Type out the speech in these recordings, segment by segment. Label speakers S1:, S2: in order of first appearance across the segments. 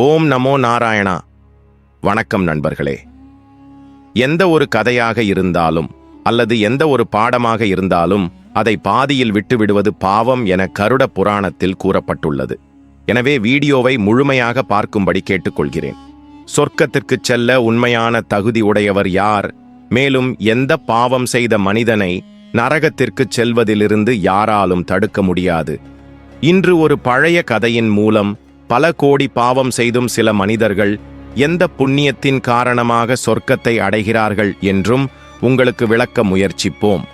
S1: ஓம் நமோ நாராயணா. வணக்கம் நண்பர்களே. எந்த ஒரு கதையாக இருந்தாலும் அல்லது எந்த ஒரு பாடமாக இருந்தாலும் அதை பாதியில் விட்டுவிடுவது பாவம் என கருட புராணத்தில் கூறப்பட்டுள்ளது. எனவே வீடியோவை முழுமையாக பார்க்கும்படி கேட்டுக்கொள்கிறேன். சொர்க்கத்திற்குச் செல்ல உண்மையான தகுதி உடையவர் யார்? மேலும் எந்த பாவம் செய்த மனிதனை நரகத்திற்குச் செல்வதிலிருந்து யாராலும் தடுக்க முடியாது. இன்று ஒரு பழைய கதையின் மூலம் பல கோடி பாவம் செய்தும் சில மனிதர்கள் எந்த புண்ணியத்தின் காரணமாக சொர்க்கத்தை அடைகிறார்கள் என்றும் உங்களுக்கு விளக்க முயற்சிப்போம்.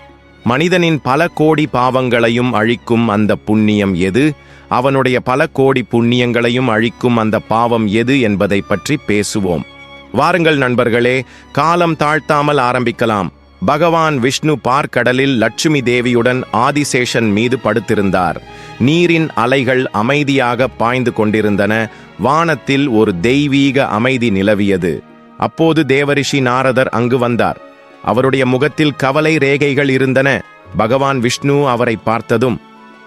S1: மனிதனின் பல கோடி பாவங்களையும் அழிக்கும் அந்த புண்ணியம் எது? அவனுடைய பல கோடி புண்ணியங்களையும் அழிக்கும் அந்த பாவம் எது என்பதை பற்றி பேசுவோம். வாருங்கள் நண்பர்களே காலம் தாழ்த்தாமல் ஆரம்பிக்கலாம். பகவான் விஷ்ணு பார்க்கடலில் லட்சுமி தேவியுடன் ஆதிசேஷன் மீது படுத்திருந்தார். நீரின் அலைகள் அமைதியாக பாய்ந்து கொண்டிருந்தன. வானத்தில் ஒரு தெய்வீக அமைதி நிலவியது. அப்போது தேவரிஷி நாரதர் அங்கு வந்தார். அவருடைய முகத்தில் கவலை ரேகைகள் இருந்தன. பகவான் விஷ்ணு அவரை பார்த்ததும்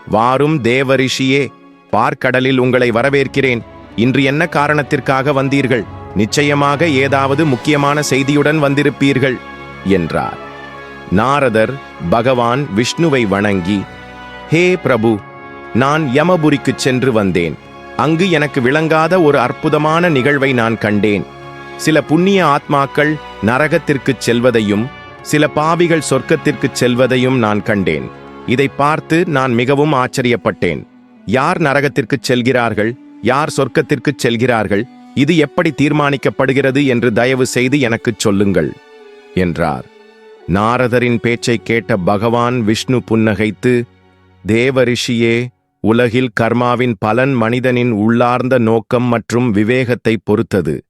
S1: வாரும் தேவரிஷியே பார்க்கடலில் உங்களை வரவேற்கிறேன். இன்று என்ன காரணத்திற்காக வந்தீர்கள்? நிச்சயமாக ஏதாவது முக்கியமான செய்தியுடன் வந்திருப்பீர்கள். என்றார். நாரதர் பகவான் விஷ்ணுவை வணங்கி ஹே பிரபு நான் யமபுரிக்குச் சென்று வந்தேன். அங்கு எனக்கு விளங்காத ஒரு அற்புதமான நிகழ்வை நான் கண்டேன். சில புண்ணிய ஆத்மாக்கள் நரகத்திற்குச் செல்வதையும் சில பாவிகள் சொர்க்கத்திற்குச் செல்வதையும் நான் கண்டேன். இதை பார்த்து நான் மிகவும் ஆச்சரியப்பட்டேன். யார் நரகத்திற்குச் செல்கிறார்கள்? யார் சொர்க்கத்திற்குச் செல்கிறார்கள்? இது எப்படி தீர்மானிக்கப்படுகிறது என்று தயவு செய்து எனக்குச் சொல்லுங்கள். என்றார். நாரதரின் பேச்சைக் கேட்ட பகவான் விஷ்ணு புன்னகைத்து தேவரிஷியே உலகில் கர்மாவின் பலன் மனிதனின் உள்ளார்ந்த நோக்கம் மற்றும் விவேகத்தை பொறுத்தது.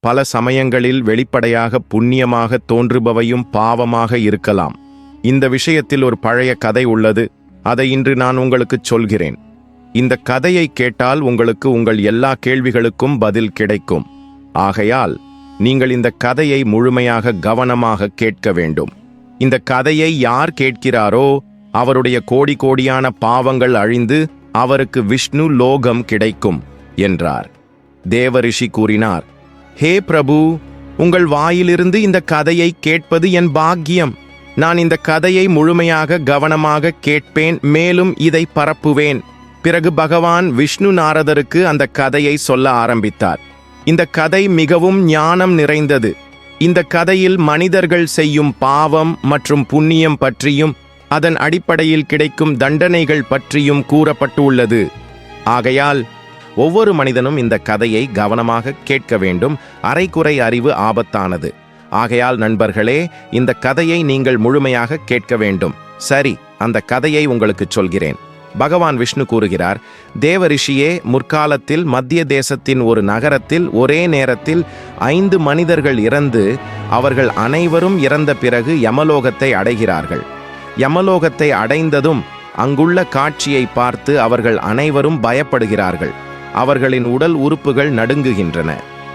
S1: பல சமயங்களில் வெளிப்படையாக புண்ணியமாக தோன்றுபவையும் பாவமாக இருக்கலாம். இந்த விஷயத்தில் ஒரு பழைய கதை உள்ளது. அதை இன்று நான் உங்களுக்குச் சொல்கிறேன். இந்த கதையை கேட்டால் உங்களுக்கு உங்கள் எல்லா கேள்விகளுக்கும் பதில் கிடைக்கும். ஆகையால் நீங்கள் இந்த கதையை முழுமையாக கவனமாக கேட்க வேண்டும். இந்த கதையை யார் கேட்கிறாரோ அவருடைய கோடி கோடியான பாவங்கள் அழிந்து அவருக்கு விஷ்ணு லோகம் கிடைக்கும் என்றார். தேவரிஷி கூறினார் ஹே பிரபு உங்கள் வாயிலிருந்து இந்த கதையை கேட்பது என் பாக்கியம். நான் இந்த கதையை முழுமையாக கவனமாக கேட்பேன் மேலும் இதை பரப்புவேன். பிறகு பகவான் விஷ்ணு நாரதருக்கு அந்த கதையை சொல்ல ஆரம்பித்தார். இந்த கதை மிகவும் ஞானம் நிறைந்தது. இந்த கதையில் மனிதர்கள் செய்யும் பாவம் மற்றும் புண்ணியம் பற்றியும் அதன் அடிப்படையில் கிடைக்கும் தண்டனைகள் பற்றியும் கூறப்பட்டுள்ளது. ஆகையால் ஒவ்வொரு மனிதனும் இந்த கதையை கவனமாக கேட்க வேண்டும். அரைக்குறை அறிவு ஆபத்தானது. ஆகையால் நண்பர்களே இந்த கதையை நீங்கள் முழுமையாக கேட்க வேண்டும். சரி அந்த கதையை உங்களுக்கு சொல்கிறேன். பகவான் விஷ்ணு கூறுகிறார் தேவரிஷியே முற்காலத்தில் மத்திய தேசத்தின் ஒரு நகரத்தில் ஒரே நேரத்தில் ஐந்து மனிதர்கள் இறந்து அவர்கள் அனைவரும் இறந்த பிறகு யமலோகத்தை அடைகிறார்கள். யமலோகத்தை அடைந்ததும் அங்குள்ள காட்சியை பார்த்து அவர்கள் அனைவரும் பயப்படுகிறார்கள். அவர்களின் உடல் உறுப்புகள் நடுங்குகின்றன.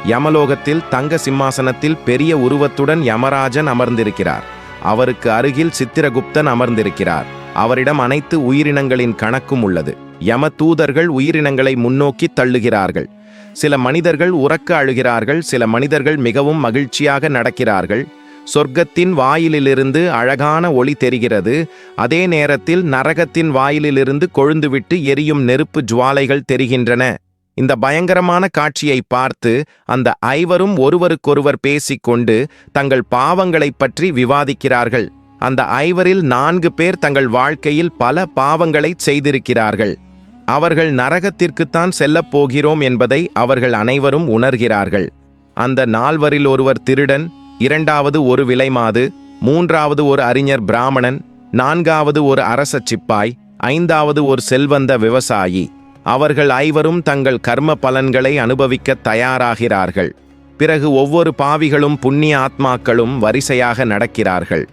S1: யமலோகத்தில் தங்க சிம்மாசனத்தில் பெரிய உருவத்துடன் யமராஜன் அமர்ந்திருக்கிறார். அவருக்கு அருகில் சித்திரகுப்தன் அமர்ந்திருக்கிறார். அவரிடம் அனைத்து உயிரினங்களின் கணக்கும் உள்ளது. யம தூதர்கள் உயிரினங்களை முன்னோக்கி தள்ளுகிறார்கள். சில மனிதர்கள் உறக்க அழுகிறார்கள். சில மனிதர்கள் மிகவும் மகிழ்ச்சியாக நடக்கிறார்கள். சொர்க்கத்தின் வாயிலிலிருந்து அழகான ஒளி தெரிகிறது. அதே நேரத்தில் நரகத்தின் வாயிலிலிருந்து கொழுந்துவிட்டு எரியும் நெருப்பு ஜுவாலைகள் தெரிகின்றன. இந்த பயங்கரமான காட்சியை பார்த்து அந்த ஐவரும் ஒருவருக்கொருவர் பேசிக்கொண்டு தங்கள் பாவங்களைப் பற்றி விவாதிக்கிறார்கள். அந்த ஐவரில் நான்கு பேர் தங்கள் வாழ்க்கையில் பல பாவங்களை செய்திருக்கிறார்கள். அவர்கள் நரகத்திற்குத்தான் செல்லப் போகிறோம் என்பதை அவர்கள் அனைவரும் உணர்கிறார்கள். அந்த நால்வரில் ஒருவர் திருடன் இரண்டாவது ஒரு விலைமாது மூன்றாவது ஒரு அறிஞர் பிராமணன் நான்காவது ஒரு அரச சிப்பாய் ஐந்தாவது ஒரு செல்வந்த விவசாயி. அவர்கள் ஐவரும் தங்கள் கர்ம பலன்களை அனுபவிக்க தயாராகிறார்கள். பிறகு ஒவ்வொரு பாவிகளும் புண்ணிய ஆத்மாக்களும் வரிசையாக நடக்கிறார்கள்.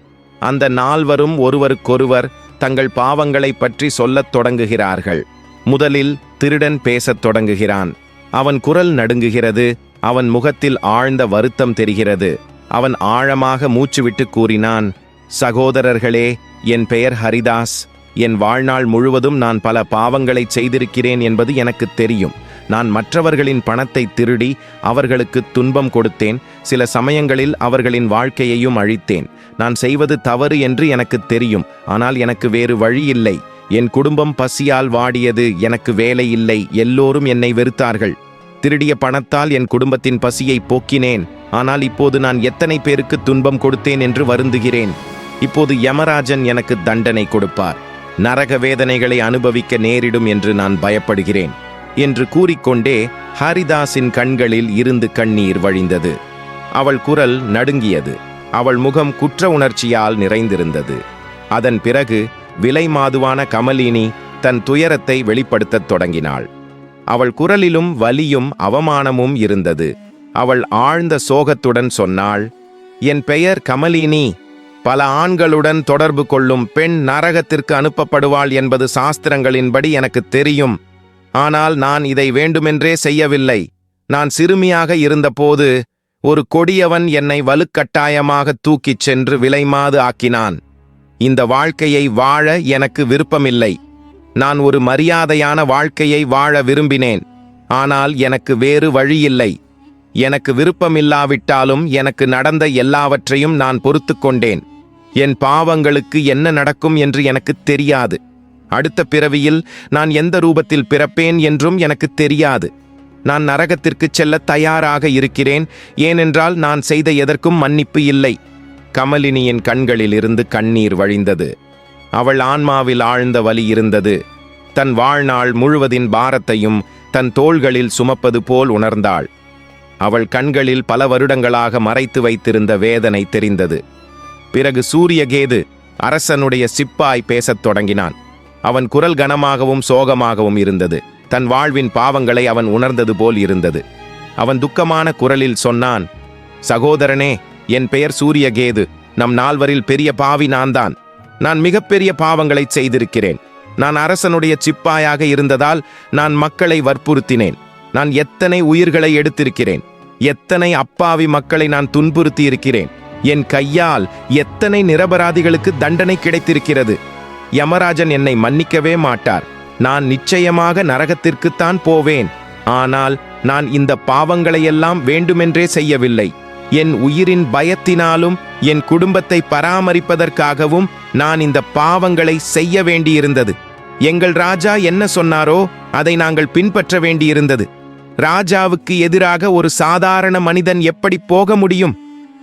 S1: அந்த நால்வரும் ஒருவருக்கொருவர் தங்கள் பாவங்களைப் பற்றி சொல்லத் தொடங்குகிறார்கள். முதலில் திருடன் பேசத் தொடங்குகிறான். அவன் குரல் நடுங்குகிறது அவன் முகத்தில் ஆழ்ந்த வருத்தம் தெரிகிறது. அவன் ஆழமாக மூச்சுவிட்டு கூறினான் சகோதரர்களே என் பெயர் ஹரிதாஸ். என் வாழ்நாள் முழுவதும் நான் பல பாவங்களைச் செய்திருக்கிறேன் என்பது எனக்குத் தெரியும். நான் மற்றவர்களின் பணத்தை திருடி அவர்களுக்கு துன்பம் கொடுத்தேன். சில சமயங்களில் அவர்களின் வாழ்க்கையையும் அழித்தேன். நான் செய்வது தவறு என்று எனக்கு தெரியும். ஆனால் எனக்கு வேறு வழி இல்லை. என் குடும்பம் பசியால் வாடியது. எனக்கு வேலை இல்லை. எல்லோரும் என்னை வெறுத்தார்கள். திருடிய பணத்தால் என் குடும்பத்தின் பசியை போக்கினேன். ஆனால் இப்போது நான் எத்தனை பேருக்கு துன்பம் கொடுத்தேன் என்று வருந்துகிறேன். இப்போது யமராஜன் எனக்கு தண்டனை கொடுப்பார். நரக வேதனைகளை அனுபவிக்க நேரிடும் என்று நான் பயப்படுகிறேன். என்று கூறிக்கொண்டே ஹரிதாஸின் கண்களில் இருந்து கண்ணீர் வழிந்தது. அவள் குரல் நடுங்கியது. அவள் முகம் குற்ற உணர்ச்சியால் நிறைந்திருந்தது. அதன் பிறகு விலை மாதுவான கமலினி தன் துயரத்தை வெளிப்படுத்தத் தொடங்கினாள். அவள் குரலிலும் வலியும் அவமானமும் இருந்தது. அவள் ஆழ்ந்த சோகத்துடன் சொன்னாள் என் பெயர் கமலினி. பல ஆண்களுடன் தொடர்பு கொள்ளும் பெண் நரகத்திற்கு அனுப்பப்படுவாள் என்பது சாஸ்திரங்களின்படி எனக்கு தெரியும். ஆனால் நான் இதை வேண்டுமென்றே செய்யவில்லை. நான் சிறுமியாக இருந்தபோது ஒரு கொடியவன் என்னை வலுக்கட்டாயமாக தூக்கிச் சென்று விலைமாது ஆக்கினான். இந்த வாழ்க்கையை வாழ எனக்கு விருப்பமில்லை. நான் ஒரு மரியாதையான வாழ்க்கையை வாழ விரும்பினேன். ஆனால் எனக்கு வேறு வழியில்லை. எனக்கு விருப்பமில்லாவிட்டாலும் எனக்கு நடந்த எல்லாவற்றையும் நான் பொறுத்து கொண்டேன். என் பாவங்களுக்கு என்ன நடக்கும் என்று எனக்கு தெரியாது. அடுத்த பிறவியில் நான் எந்த ரூபத்தில் பிறப்பேன் என்றும் எனக்கு தெரியாது. நான் நரகத்திற்கு செல்ல தயாராக இருக்கிறேன். ஏனென்றால் நான் செய்த எதற்கும் மன்னிப்பு இல்லை. கமலினியின் கண்களில் இருந்து கண்ணீர் வழிந்தது. அவள் ஆன்மாவில் ஆழ்ந்த வலி இருந்தது. தன் வாழ்நாள் முழுவதின் பாரத்தையும் தன் தோள்களில் சுமப்பது போல் உணர்ந்தாள். அவள் கண்களில் பல வருடங்களாக மறைத்து வைத்திருந்த வேதனை தெரிந்தது. பிறகு சூரியகேது அரசனுடைய சிப்பாய் பேசத் தொடங்கினான். அவன் குரல் கனமாகவும் சோகமாகவும் இருந்தது. தன் வாழ்வின் பாவங்களை அவன் உணர்ந்தது போல் இருந்தது. அவன் துக்கமான குரலில் சொன்னான் சகோதரனே என் பெயர் சூரியகேது. நம் நால்வரில் பெரிய பாவி நான் தான் நான் மிகப்பெரிய பாவங்களைச் செய்திருக்கிறேன். நான் அரசனுடைய சிப்பாயாக இருந்ததால் நான் மக்களை வற்புறுத்தினேன். நான் எத்தனை உயிர்களை எடுத்திருக்கிறேன். எத்தனை அப்பாவி மக்களை நான் துன்புறுத்தி இருக்கிறேன் என் கையால் எத்தனை நிரபராதிகளுக்கு தண்டனை கிடைத்திருக்கிறது. யமராஜன் என்னை மன்னிக்கவே மாட்டார். நான் நிச்சயமாக நரகத்திற்குத்தான் போவேன். ஆனால் நான் இந்த பாவங்களையெல்லாம் வேண்டுமென்றே செய்யவில்லை. என் உயிரின் பயத்தினாலும் என் குடும்பத்தை பராமரிப்பதற்காகவும் நான் இந்த பாவங்களை செய்ய வேண்டியிருந்தது. எங்கள் ராஜா என்ன சொன்னாரோ அதை நாங்கள் பின்பற்ற வேண்டியிருந்தது. ராஜாவுக்கு எதிராக ஒரு சாதாரண மனிதன் எப்படி போக முடியும்?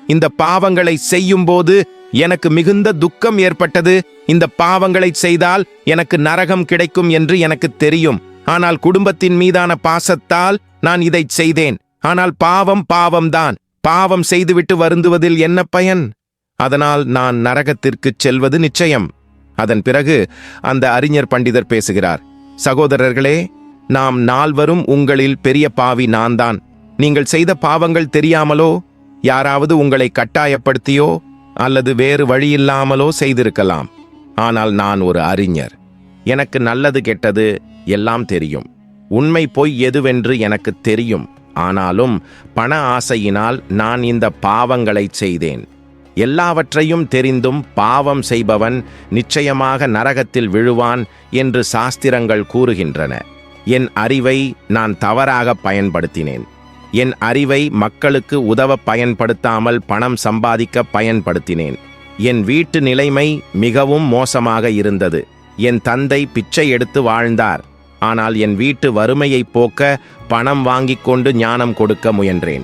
S1: இந்த பாவங்களை செய்யும்போது எனக்கு மிகுந்த துக்கம் ஏற்பட்டது. இந்த பாவங்களை செய்தால் எனக்கு நரகம் கிடைக்கும் என்று எனக்கு தெரியும். ஆனால் குடும்பத்தின் மீதான பாசத்தால் நான் இதை செய்தேன். ஆனால் பாவம் பாவம்தான். பாவம் செய்துவிட்டு வருந்துவதில் என்ன பயன்? அதனால் நான் நரகத்திற்குச் செல்வது நிச்சயம். அதன் பிறகு அந்த அறிஞர் பண்டிதர் பேசுகிறார். சகோதரர்களே நாம் நால்வரும் உங்களில் பெரிய பாவி நான்தான். நீங்கள் செய்த பாவங்கள் தெரியாமலோ யாராவது உங்களை கட்டாயப்படுத்தியோ அல்லது வேறு வழியில்லாமலோ செய்திருக்கலாம். ஆனால் நான் ஒரு அறிஞர். எனக்கு நல்லது கெட்டது எல்லாம் தெரியும். உண்மை பொய் எதுவென்று எனக்கு தெரியும். ஆனாலும் பண ஆசையினால் நான் இந்த பாவங்களை செய்தேன். எல்லாவற்றையும் தெரிந்தும் பாவம் செய்பவன் நிச்சயமாக நரகத்தில் விழுவான் என்று சாஸ்திரங்கள் கூறுகின்றன. என் அறிவை நான் தவறாக பயன்படுத்தினேன். என் அறிவை மக்களுக்கு உதவ பயன்படுத்தாமல் பணம் சம்பாதிக்க பயன்படுத்தினேன். என் வீட்டு நிலைமை மிகவும் மோசமாக இருந்தது. என் தந்தை பிச்சை எடுத்து வாழ்ந்தார். ஆனால் என் வீட்டு வறுமையை போக்க பணம் வாங்கிக் கொண்டு ஞானம் கொடுக்க முயன்றேன்.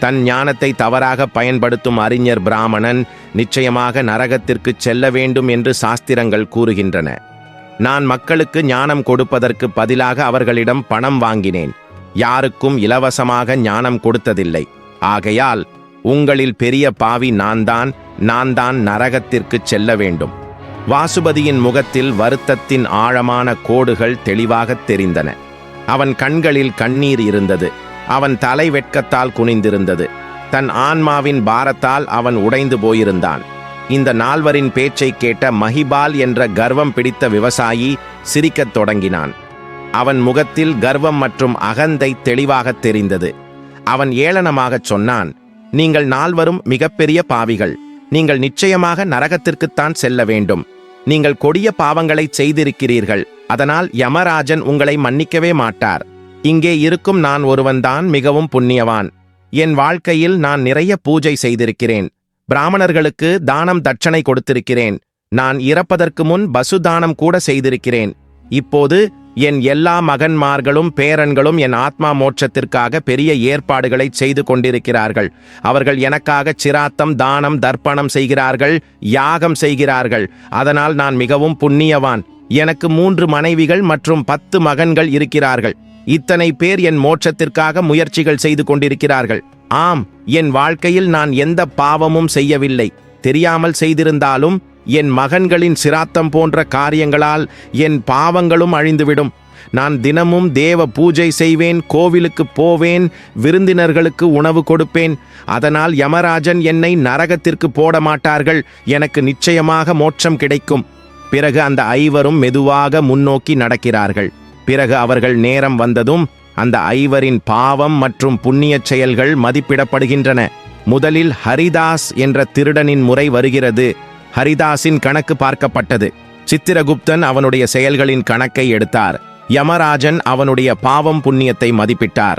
S1: தன் ஞானத்தை தவறாக பயன்படுத்தும் அறிஞர் பிராமணன் நிச்சயமாக நரகத்திற்கு செல்ல வேண்டும் என்று சாஸ்திரங்கள் கூறுகின்றன. நான் மக்களுக்கு ஞானம் கொடுப்பதற்கு பதிலாக அவர்களிடம் பணம் வாங்கினேன். யாருக்கும் இலவசமாக ஞானம் கொடுத்ததில்லை. ஆகையால் உங்களில் பெரிய பாவி நான்தான் நான்தான் நரகத்திற்குச் செல்ல வேண்டும். வாசுபதியின் முகத்தில் வருத்தத்தின் ஆழமான கோடுகள் தெளிவாகத் தெரிந்தன. அவன் கண்களில் கண்ணீர் இருந்தது. அவன் தலை வெட்கத்தால் குனிந்திருந்தது. தன் ஆன்மாவின் பாரத்தால் அவன் உடைந்து போயிருந்தான். இந்த நால்வரின் பேச்சைக் கேட்ட மஹிபால் என்ற கர்வம் பிடித்த விவசாயி சிரிக்கத் தொடங்கினான். அவன் முகத்தில் கர்வம் மற்றும் அகந்தை தெளிவாகத் தெரிந்தது. அவன் ஏளனமாகச் சொன்னான் நீங்கள் நால்வரும் மிகப்பெரிய பாவிகள். நீங்கள் நிச்சயமாக நரகத்திற்குத்தான் செல்ல வேண்டும். நீங்கள் கொடிய பாவங்களைச் செய்திருக்கிறீர்கள். அதனால் யமராஜன் உங்களை மன்னிக்கவே மாட்டார். இங்கே இருக்கும் நான் ஒருவன்தான் மிகவும் புண்ணியவான். என் வாழ்க்கையில் நான் நிறைய பூஜை செய்திருக்கிறேன். பிராமணர்களுக்கு தானம் தட்சணை கொடுத்திருக்கிறேன். நான் இறப்பதற்கு முன் பசுதானம் கூட செய்திருக்கிறேன். இப்போது என் எல்லா மகன்மார்களும் பேரன்களும் என் ஆத்மா மோட்சத்திற்காக பெரிய ஏற்பாடுகளை செய்து கொண்டிருக்கிறார்கள். அவர்கள் எனக்காக சிராத்தம் தானம் தர்ப்பணம் செய்கிறார்கள் யாகம் செய்கிறார்கள். அதனால் நான் மிகவும் புண்ணியவான். எனக்கு மூன்று மனைவிகள் மற்றும் பத்து மகன்கள் இருக்கிறார்கள். இத்தனை பேர் என் மோட்சத்திற்காக முயற்சிகள் செய்து கொண்டிருக்கிறார்கள். ஆம் என் வாழ்க்கையில் நான் எந்த பாவமும் செய்யவில்லை. தெரியாமல் செய்திருந்தாலும் என் மகன்களின் சிராத்தம் போன்ற காரியங்களால் என் பாவங்களும் அழிந்துவிடும். நான் தினமும் தேவ பூஜை செய்வேன் கோவிலுக்கு போவேன் விருந்தினர்களுக்கு உணவு கொடுப்பேன். அதனால் யமராஜன் என்னை நரகத்திற்கு போட மாட்டார்கள் எனக்கு நிச்சயமாக மோட்சம் கிடைக்கும். பிறகு அந்த ஐவரும் மெதுவாக முன்னோக்கி நடக்கிறார்கள். பிறகு அவர்கள் நேரம் வந்ததும் அந்த ஐவரின் பாவம் மற்றும் புண்ணியச் செயல்கள் மதிப்பிடப்படுகின்றன. முதலில் ஹரிதாஸ் என்ற திருடனின் முறை வருகிறது. ஹரிதாஸின் கணக்கு பார்க்கப்பட்டது. சித்திரகுப்தன் அவனுடைய செயல்களின் கணக்கை எடுத்தார். யமராஜன் அவனுடைய பாவம் புண்ணியத்தை மதிப்பிட்டார்.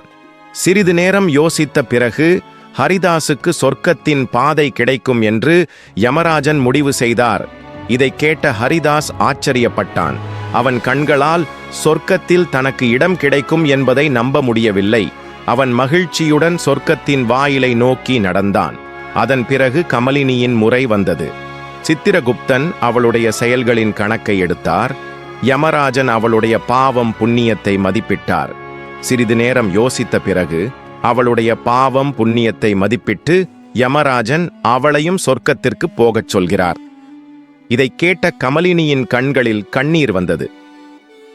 S1: சிறிது நேரம் யோசித்த பிறகு ஹரிதாசுக்கு சொர்க்கத்தின் பாதை கிடைக்கும் என்று யமராஜன் முடிவு செய்தார். இதை கேட்ட ஹரிதாஸ் ஆச்சரியப்பட்டான். அவன் கண்களால் சொர்க்கத்தில் தனக்கு இடம் கிடைக்கும் என்பதை நம்ப முடியவில்லை. அவன் மகிழ்ச்சியுடன் சொர்க்கத்தின் வாயிலை நோக்கி நடந்தான். அதன் பிறகு கமலினியின் முறை வந்தது. சித்திரகுப்தன் அவளுடைய செயல்களின் கணக்கை எடுத்தார். யமராஜன் அவளுடைய பாவம் புண்ணியத்தை மதிப்பிட்டார். சிறிது நேரம் யோசித்த பிறகு அவளுடைய பாவம் புண்ணியத்தை மதிப்பிட்டு யமராஜன் அவளையும் சொர்க்கத்திற்கு போகச் சொல்கிறார். இதைக் கேட்ட கமலினியின் கண்களில் கண்ணீர் வந்தது.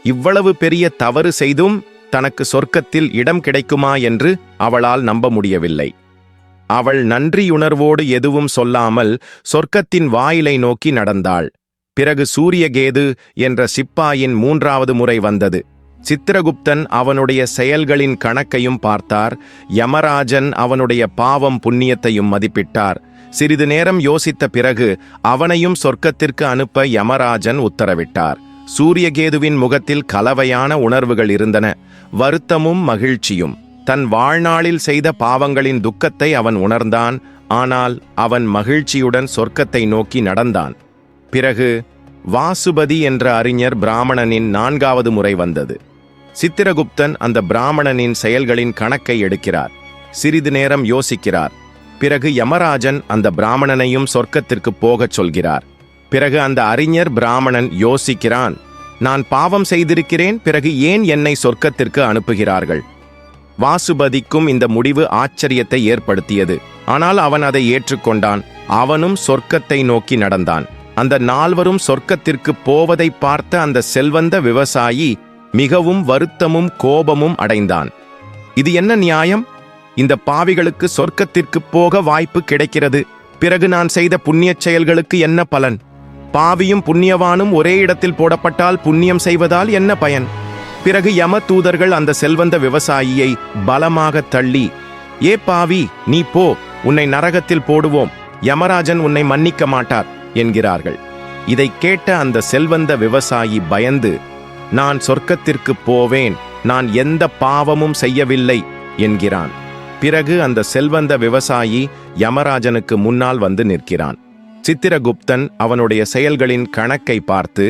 S1: இவ்வளவு பெரிய தவறு செய்தும் தனக்கு சொர்க்கத்தில் இடம் கிடைக்குமா என்று அவளால் நம்ப முடியவில்லை. அவள் நன்றியுணர்வோடு எதுவும் சொல்லாமல் சொர்க்கத்தின் வாயிலை நோக்கி நடந்தாள். பிறகு சூரியகேது என்ற சிப்பாயின் மூன்றாவது முறை வந்தது. சித்திரகுப்தன் அவனுடைய செயல்களின் கணக்கையும் பார்த்தார். யமராஜன் அவனுடைய பாவம் புண்ணியத்தையும் மதிப்பிட்டார். சிறிது நேரம் யோசித்த பிறகு அவனையும் சொர்க்கத்திற்கு அனுப்ப யமராஜன் உத்தரவிட்டார். சூரியகேதுவின் முகத்தில் கலவையான உணர்வுகள் இருந்தன. வருத்தமும் மகிழ்ச்சியும். தன் வாழ்நாளில் செய்த பாவங்களின் துக்கத்தை அவன் உணர்ந்தான் ஆனால் அவன் மகிழ்ச்சியுடன் சொர்க்கத்தை நோக்கி நடந்தான். பிறகு வாசுபதி என்ற அறிஞர் பிராமணனின் நான்காவது முறை வந்தது. சித்திரகுப்தன் அந்த பிராமணனின் செயல்களின் கணக்கை எடுக்கிறார். சிறிது நேரம் யோசிக்கிறார். பிறகு யமராஜன் அந்த பிராமணனையும் சொர்க்கத்திற்கு போகச் சொல்கிறார். பிறகு அந்த அறிஞர் பிராமணன் யோசிக்கிறான் நான் பாவம் செய்திருக்கிறேன் பிறகு ஏன் என்னை சொர்க்கத்திற்கு அனுப்புகிறார்கள்? வாசுபதிக்கும் இந்த முடிவு ஆச்சரியத்தை ஏற்படுத்தியது. ஆனால் அவன் அதை ஏற்றுக்கொண்டான். அவனும் சொர்க்கத்தை நோக்கி நடந்தான். அந்த நால்வரும் சொர்க்கத்திற்கு போவதை பார்த்த அந்த செல்வந்த விவசாயி மிகவும் வருத்தமும் கோபமும் அடைந்தான். இது என்ன நியாயம்? இந்த பாவிகளுக்கு சொர்க்கத்திற்கு போக வாய்ப்பு கிடைக்கிறது. பிறகு நான் செய்த புண்ணியச் செயல்களுக்கு என்ன பலன்? பாவியும் புண்ணியவானும் ஒரே இடத்தில் போடப்பட்டால் புண்ணியம் செய்வதால் என்ன பயன்? பிறகு யம தூதர்கள் அந்த செல்வந்த விவசாயியை பலமாக தள்ளி ஏ பாவி நீ போ உன்னை நரகத்தில் போடுவோம் யமராஜன் உன்னை மன்னிக்க மாட்டார் என்கிறார்கள். இதை கேட்ட அந்த செல்வந்த விவசாயி பயந்து நான் சொர்க்கத்திற்கு போவேன் நான் எந்த பாவமும் செய்யவில்லை என்கிறான். பிறகு அந்த செல்வந்த விவசாயி யமராஜனுக்கு முன்னால் வந்து நிற்கிறான். சித்திரகுப்தன் அவனுடைய செயல்களின் கணக்கை பார்த்து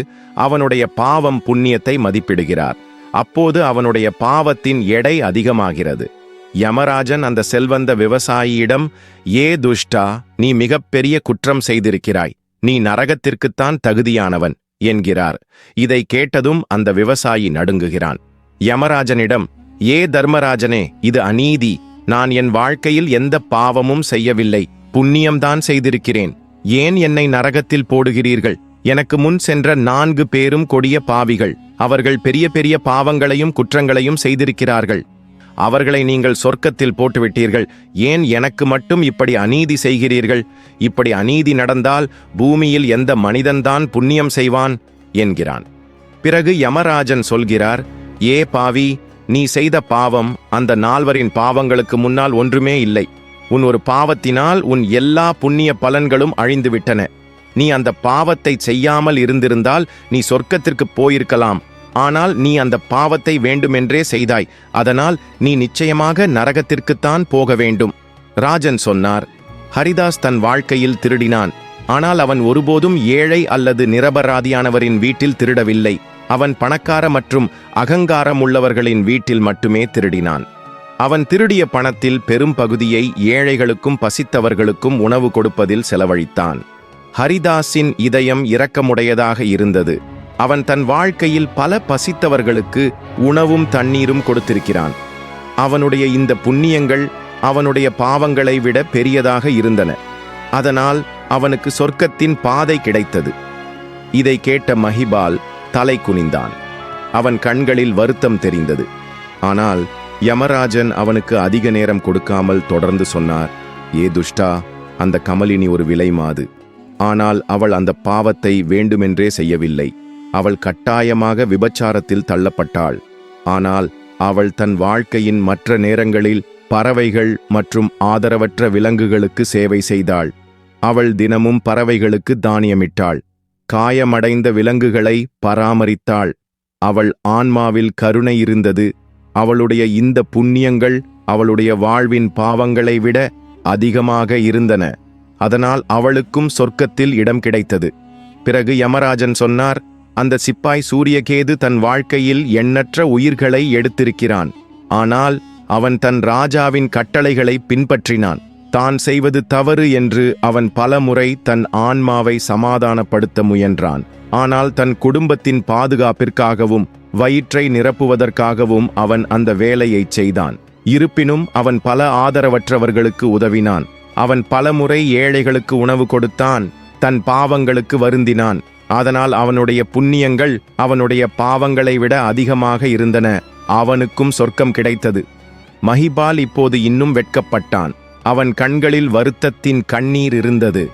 S1: அவனுடைய பாவம் புண்ணியத்தை மதிப்பிடுகிறார். அப்போது அவனுடைய பாவத்தின் எடை அதிகமாகிறது. யமராஜன் அந்த செல்வந்த விவசாயியிடம் ஏ துஷ்டா நீ மிகப்பெரிய குற்றம் செய்திருக்கிறாய். நீ நரகத்திற்குத்தான் தகுதியானவன் என்கிறார். இதை கேட்டதும் அந்த விவசாயி நடுங்குகிறான். யமராஜனிடம் ஏ தர்மராஜனே இது அநீதி. நான் என் வாழ்க்கையில் எந்த பாவமும் செய்யவில்லை. புண்ணியம்தான் செய்திருக்கிறேன். ஏன் என்னை நரகத்தில் போடுகிறீர்கள்? எனக்கு முன் சென்ற நான்கு பேரும் கொடிய பாவிகள். அவர்கள் பெரிய பெரிய பாவங்களையும் குற்றங்களையும் செய்திருக்கிறார்கள். அவர்களை நீங்கள் சொர்க்கத்தில் போட்டுவிட்டீர்கள். ஏன் எனக்கு மட்டும் இப்படி அநீதி செய்கிறீர்கள்? இப்படி அநீதி நடந்தால் பூமியில் எந்த மனிதன்தான் புண்ணியம் செய்வான்? என்கிறான். பிறகு யமராஜன் சொல்கிறார் ஏ பாவி நீ செய்த பாவம் அந்த நால்வரின் பாவங்களுக்கு முன்னால் ஒன்றுமே இல்லை. உன் ஒரு பாவத்தினால் உன் எல்லா புண்ணிய பலன்களும் அழிந்துவிட்டன. நீ அந்த பாவத்தை செய்யாமல் இருந்திருந்தால் நீ சொர்க்கத்திற்கு போயிருக்கலாம். ஆனால் நீ அந்த பாவத்தை வேண்டுமென்றே செய்தாய். அதனால் நீ நிச்சயமாக நரகத்திற்குத்தான் போக வேண்டும். ராஜன் சொன்னார் ஹரிதாஸ் தன் வாழ்க்கையில் திருடினான். ஆனால் அவன் ஒருபோதும் ஏழை அல்லது நிரபராதியானவரின் வீட்டில் திருடவில்லை. அவன் பணக்கார மற்றும் அகங்காரம் உள்ளவர்களின் வீட்டில் மட்டுமே திருடினான். அவன் திருடிய பணத்தில் பெரும் பகுதியை ஏழைகளுக்கும் பசித்தவர்களுக்கும் உணவு கொடுப்பதில் செலவழித்தான். ஹரிதாஸின் இதயம் இரக்கமுடையதாக இருந்தது. அவன் தன் வாழ்க்கையில் பல பசித்தவர்களுக்கு உணவும் தண்ணீரும் கொடுத்திருக்கிறான். அவனுடைய இந்த புண்ணியங்கள் அவனுடைய பாவங்களை விட பெரியதாக இருந்தன. அதனால் அவனுக்கு சொர்க்கத்தின் பாதை கிடைத்தது. இதை கேட்ட மஹிபால் தலை குனிந்தான். அவன் கண்களில் வருத்தம் தெரிந்தது. ஆனால் யமராஜன் அவனுக்கு அதிக நேரம் கொடுக்காமல் தொடர்ந்து சொன்னார் ஏ துஷ்டா அந்த கமலினி ஒரு விலை மாது ஆனால் அவள் அந்த பாவத்தை வேண்டுமென்றே செய்யவில்லை. அவள் கட்டாயமாக விபச்சாரத்தில் தள்ளப்பட்டாள். ஆனால் அவள் தன் வாழ்க்கையின் மற்ற நேரங்களில் பறவைகள் மற்றும் ஆதரவற்ற விலங்குகளுக்கு சேவை செய்தாள். அவள் தினமும் பறவைகளுக்கு தானியமிட்டாள். காயமடைந்த விலங்குகளை பராமரித்தாள். அவள் ஆன்மாவில் கருணை இருந்தது. அவளுடைய இந்த புண்ணியங்கள் அவளுடைய வாழ்வின் பாவங்களை விட அதிகமாக இருந்தன. அதனால் அவளுக்கும் சொர்க்கத்தில் இடம் கிடைத்தது. பிறகு யமராஜன் சொன்னார் அந்த சிப்பாய் சூரியகேது தன் வாழ்க்கையில் எண்ணற்ற உயிர்களை எடுத்திருக்கிறான். ஆனால் அவன் தன் ராஜாவின் கட்டளைகளை பின்பற்றினான். தான் செய்வது தவறு என்று அவன் பலமுறை தன் ஆன்மாவை சமாதானப்படுத்த முயன்றான். ஆனால் தன் குடும்பத்தின் பாதுகாப்பிற்காகவும் வயிற்றை நிரப்புவதற்காகவும் அவன் அந்த வேலையைச் செய்தான். இருப்பினும் அவன் பல ஆதரவற்றவர்களுக்கு உதவினான். அவன் பலமுறை ஏழைகளுக்கு உணவு கொடுத்தான் தன் பாவங்களுக்கு வருந்தினான். அதனால் அவனுடைய புண்ணியங்கள் அவனுடைய பாவங்களை விட அதிகமாக இருந்தன. அவனுக்கும் சொர்க்கம் கிடைத்தது. மஹிபால் இப்போது இன்னும் வெட்கப்பட்டான். அவன் கண்களில் வருத்தத்தின் கண்ணீர் இருந்தது.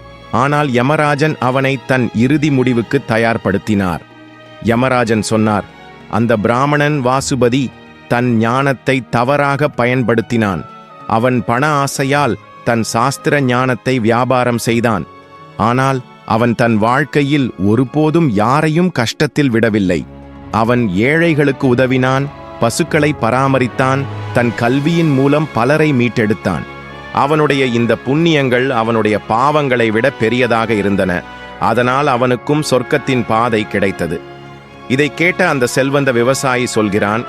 S1: ஆனால் யமராஜன் அவனை தன் இறுதி முடிவுக்கு தயார்படுத்தினார். யமராஜன் சொன்னார் அந்த பிராமணன் வாசுபதி தன் ஞானத்தை தவறாக பயன்படுத்தினான். அவன் பண ஆசையால் தன் சாஸ்திர ஞானத்தை வியாபாரம் செய்தான். ஆனால் அவன் தன் வாழ்க்கையில் ஒருபோதும் யாரையும் கஷ்டத்தில் விடவில்லை. அவன் ஏழைகளுக்கு உதவினான் பசுக்களை பராமரித்தான் தன் கல்வியின் மூலம் பலரை மீட்டெடுத்தான். அவனுடைய இந்த புண்ணியங்கள் அவனுடைய பாவங்களை விட பெரியதாக இருந்தன. அதனால் அவனுக்கும் சொர்க்கத்தின் பாதை கிடைத்தது. இதை கேட்ட அந்த செல்வந்த விவசாயி சொல்கிறான்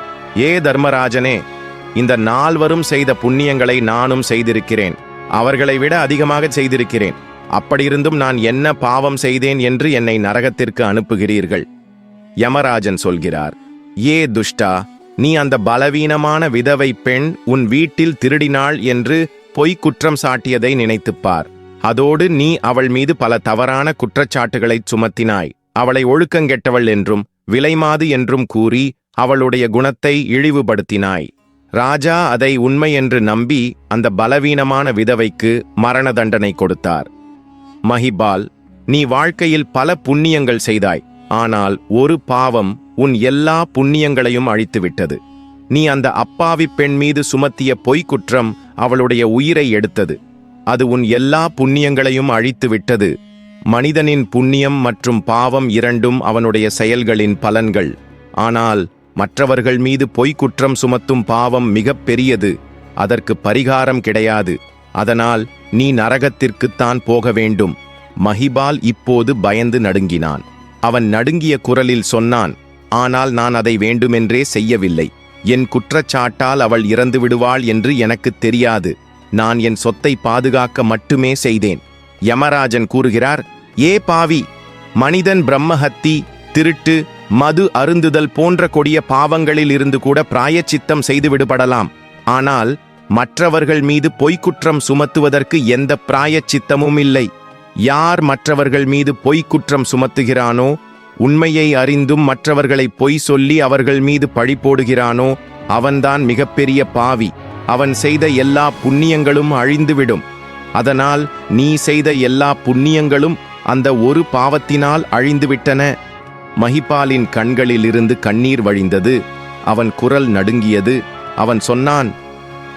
S1: ஏ தர்மராஜனே இந்த நால்வரும் செய்த புண்ணியங்களை நானும் செய்திருக்கிறேன். அவர்களை விட அதிகமாக செய்திருக்கிறேன். அப்படியிருந்தும் நான் என்ன பாவம் செய்தேன் என்று என்னை நரகத்திற்கு அனுப்புகிறீர்கள். யமராஜன் சொல்கிறார் ஏ துஷ்டா நீ அந்த பலவீனமான விதவை பெண் உன் வீட்டில் திருடினாள் என்று பொய்க் குற்றம் சாட்டியதை நினைத்துப் பார். அதோடு நீ அவள் மீது பல தவறான குற்றச்சாட்டுகளைச் சுமத்தினாய். அவளை ஒழுக்கங்கெட்டவள் என்றும் விலைமாது என்றும் கூறி அவளுடைய குணத்தை இழிவுபடுத்தினாய். ராஜா அதை உண்மை என்று நம்பி அந்த பலவீனமான விதவைக்கு மரண தண்டனை கொடுத்தார். மஹிபால் நீ வாழ்க்கையில் பல புண்ணியங்கள் செய்தாய் ஆனால் ஒரு பாவம் உன் எல்லா புண்ணியங்களையும் அழித்துவிட்டது. நீ அந்த அப்பாவி பெண் மீது சுமத்திய பொய்க் குற்றம் அவளுடைய உயிரை எடுத்தது. அது உன் எல்லா புண்ணியங்களையும் அழித்து விட்டது மனிதனின் புண்ணியம் மற்றும் பாவம் இரண்டும் அவனுடைய செயல்களின் பலன்கள். ஆனால் மற்றவர்கள் மீது பொய்க் குற்றம் சுமத்தும் பாவம் மிகப் பெரியது. அதற்கு பரிகாரம் கிடையாது. அதனால் நீ நரகத்திற்குத்தான் போக வேண்டும். மஹிபால் இப்போது பயந்து நடுங்கினான். அவன் நடுங்கிய குரலில் சொன்னான் ஆனால் நான் அதை வேண்டுமென்றே செய்யவில்லை. என் குற்றச்சாட்டால் அவள் இறந்து விடுவாள் என்று எனக்குத் தெரியாது. நான் என் சொத்தை பாதுகாக்க மட்டுமே செய்தேன். யமராஜன் கூறுகிறார் ஏ பாவி! மனிதன் பிரம்மஹத்தி திருட்டு மது அருந்துதல் போன்ற கொடிய பாவங்களில் இருந்து கூட பிராயச்சித்தம் செய்து விடுபடலாம். ஆனால் மற்றவர்கள் மீது பொய்க்குற்றம் சுமத்துவதற்கு எந்த பிராயச்சித்தமும் இல்லை. யார் மற்றவர்கள் மீது பொய்க்குற்றம் சுமத்துகிறானோ உண்மையை அறிந்தும் மற்றவர்களை பொய் சொல்லி அவர்கள் மீது பழி போடுகிறானோ அவன்தான் மிகப்பெரிய பாவி. அவன் செய்த எல்லா புண்ணியங்களும் அழிந்துவிடும். அதனால் நீ செய்த எல்லா புண்ணியங்களும் அந்த ஒரு பாவத்தினால் அழிந்துவிட்டன. மஹிபாலின் கண்களிலிருந்து கண்ணீர் வழிந்தது. அவன் குரல் நடுங்கியது. அவன் சொன்னான்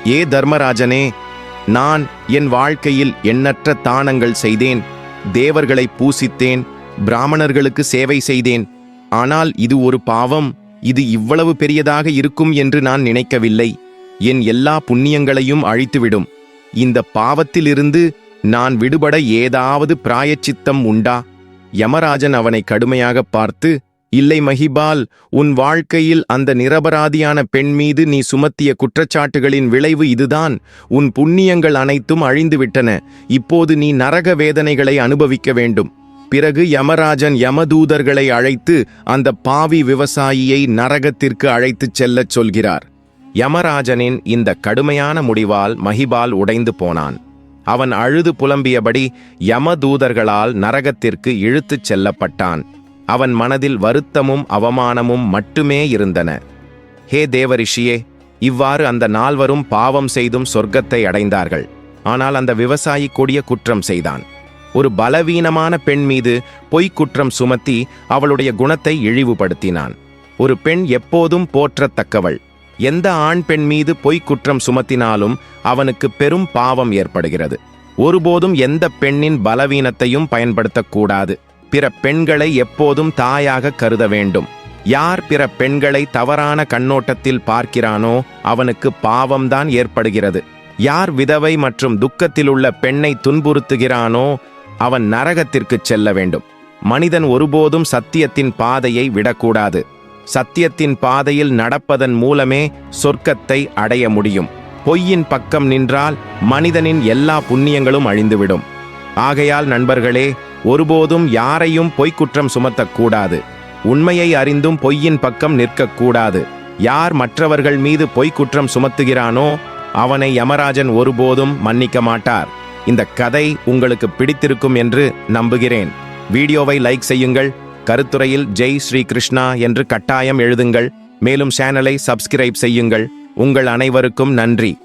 S1: ஏ தர்மராஜனே நான் என் வாழ்க்கையில் எண்ணற்ற தானங்கள் செய்தேன். தேவர்களை பூசித்தேன். பிராமணர்களுக்கு சேவை செய்தேன். ஆனால் இது ஒரு பாவம். இது இவ்வளவு பெரியதாக இருக்கும் என்று நான் நினைக்கவில்லை. என் எல்லா புண்ணியங்களையும் அழித்துவிடும். இந்த பாவத்திலிருந்து நான் விடுபட ஏதாவது பிராயச்சித்தம் உண்டா? யமராஜன் அவனை கடுமையாக பார்த்து இல்லை மஹிபால் உன் வாழ்க்கையில் அந்த நிரபராதியான பெண் மீது நீ சுமத்திய குற்றச்சாட்டுகளின் விளைவு இதுதான். உன் புண்ணியங்கள் அனைத்தும் அழிந்துவிட்டன. இப்போது நீ நரக வேதனைகளை அனுபவிக்க வேண்டும் பிறகு யமராஜன் யமதூதர்களை அழைத்து அந்த பாவி விவசாயியை நரகத்திற்கு அழைத்துச் செல்லச் சொல்கிறார். யமராஜனின் இந்த கடுமையான முடிவால் மகிபால் உடைந்து போனான். அவன் அழுது புலம்பியபடி யமதூதர்களால் நரகத்திற்கு இழுத்துச் செல்லப்பட்டான். அவன் மனதில் வருத்தமும் அவமானமும் மட்டுமே இருந்தன. ஹே தேவரிஷியே இவ்வாறு அந்த நால்வரும் பாவம் செய்தும் சொர்க்கத்தை அடைந்தார்கள். ஆனால் அந்த விவசாயி கொடிய குற்றம் செய்தான். ஒரு பலவீனமான பெண் மீது பொய்க் குற்றம் சுமத்தி அவளுடைய குணத்தை இழிவுபடுத்தினான். ஒரு பெண் எப்போதும் போற்றத்தக்கவள். எந்த ஆண் பெண் மீது பொய்க் குற்றம் சுமத்தினாலும் அவனுக்கு பெரும் பாவம் ஏற்படுகிறது. ஒருபோதும் எந்த பெண்ணின் பலவீனத்தையும் பயன்படுத்தக்கூடாது. பிற பெண்களை எப்போதும் தாயாக கருத வேண்டும். யார் பிற பெண்களை தவறான கண்ணோட்டத்தில் பார்க்கிறானோ அவனுக்கு பாவம்தான் ஏற்படுகிறது. யார் விதவை மற்றும் துக்கத்திலுள்ள பெண்ணை துன்புறுத்துகிறானோ அவன் நரகத்திற்குச் செல்ல வேண்டும். மனிதன் ஒருபோதும் சத்தியத்தின் பாதையை விடக்கூடாது. சத்தியத்தின் பாதையில் நடப்பதன் மூலமே சொர்க்கத்தை அடைய முடியும். பொய்யின் பக்கம் நின்றால் மனிதனின் எல்லா புண்ணியங்களும் அழிந்துவிடும். ஆகையால் நண்பர்களே ஒருபோதும் யாரையும் பொய்க்குற்றம் சுமத்தக்கூடாது. உண்மையை அறிந்தும் பொய்யின் பக்கம் நிற்கக்கூடாது. யார் மற்றவர்கள் மீது பொய்க்குற்றம் சுமத்துகிறானோ அவனை யமராஜன் ஒருபோதும் மன்னிக்க மாட்டார். இந்த கதை உங்களுக்கு பிடித்திருக்கும் என்று நம்புகிறேன். வீடியோவை லைக் செய்யுங்கள். கருத்துரையில் ஜெய் ஸ்ரீ கிருஷ்ணா என்று கட்டாயம் எழுதுங்கள். மேலும் சேனலை சப்ஸ்கிரைப் செய்யுங்கள். உங்கள் அனைவருக்கும் நன்றி.